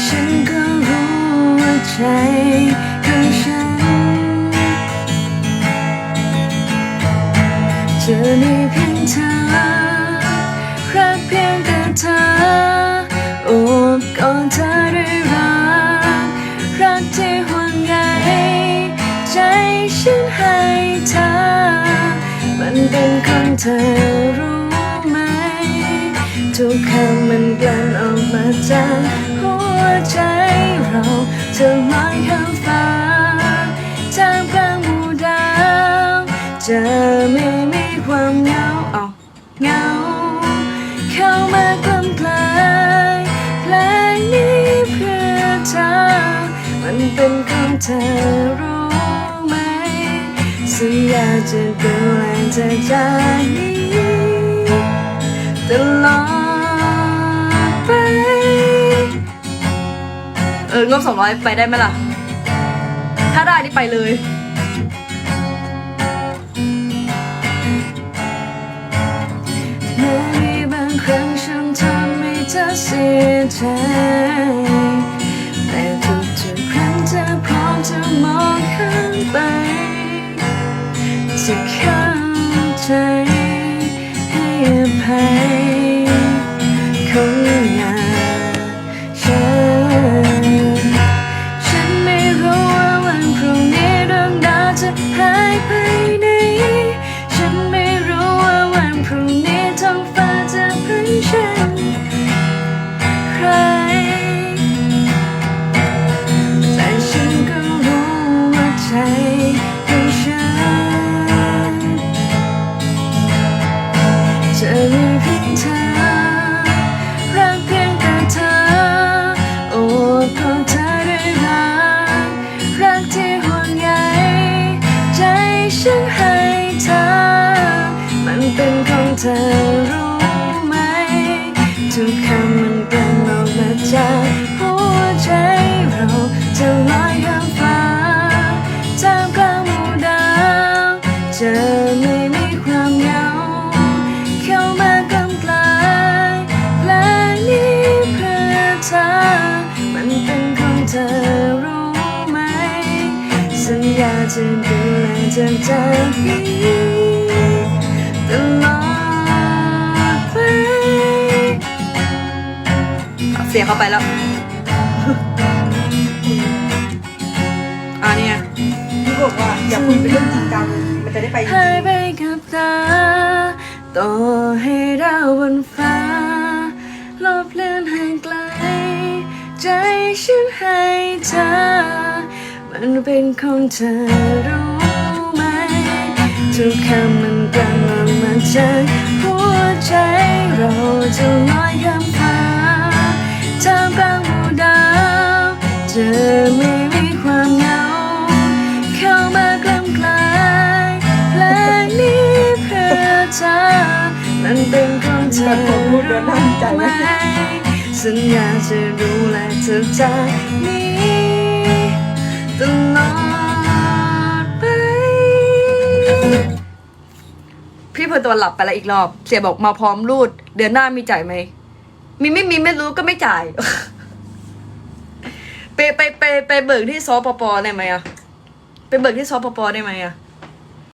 ฉันก็รู้ว่าใจของฉันจะมีเพียงเธอรักเพียงแต่เธอโอบกอดเธอด้วยรักรักที่ห่วงใยใจฉันให้เธอ มันเป็นของเธอรู้ไหม ทุกคำมันกลั่นออกมาจาก จะลอยข้ามฟ้าทามกลางหมู่ดาวจะไม่มีความเหงาเอาเหงา เข้ามากลำกลายเพลงนี้เพื่อเธอมันเป็นของเธอรู้ไหมสัญญาจะดูแลเธอจากนี้ตลอด อองบสองร้อยไปได้ไหมล่ะ ถ้าได้นี่ไปเลยแม้มีบางครั้งฉันทำให้เธอเสียใจแต่ทุกๆครั้งเธอพร้อมจะมองข้ามไปจะเข้า เธอรู้ไหม ทุกคำมันกันออกมาจากหัวใจเราจะลอยข้ามฟ้าท่ามกลางหมู่ดาวจะไม่มีความเหงา เข้ามากำกลายเพลงนี้เพื่อเธอ มันเป็นของเธอรู้ไหม สัญญาจะดูแลเธอจากนี้ตล ยงเข้าไปแล้ว อ่าเนี่ยพี่บอกว่าอย่าคุยเป็นเรื่องจริงจังมันจะได้ไปจริหายงไปกับตาต่อให้ดาวบนฟ้า ลบเลือนห่างไกล ใจฉันให้เธอ มันเป็นของเธอรู้ไหม ทุกคำมันกลั่นออกมาจาก จะไม่มีความเหงา เข้ามากล้ำกลายเพลงนี้เพื่อเธอมันเป็นของเธอรู้ไหมสัญญาจะดูแลเธอจากนี้ตลอดไป พี่เพอตัวหลับไปแล้วอีกรอบ เสียบอกมาพร้อมรูด เดือนหน้ามีจ่ายไหม มีไม่มีไม่รู้ก็ไม่จ่าย ไปไปไปไปเบิกที่สปปได้ไหมอะไปเบิกที่สปปได้ไหมอะ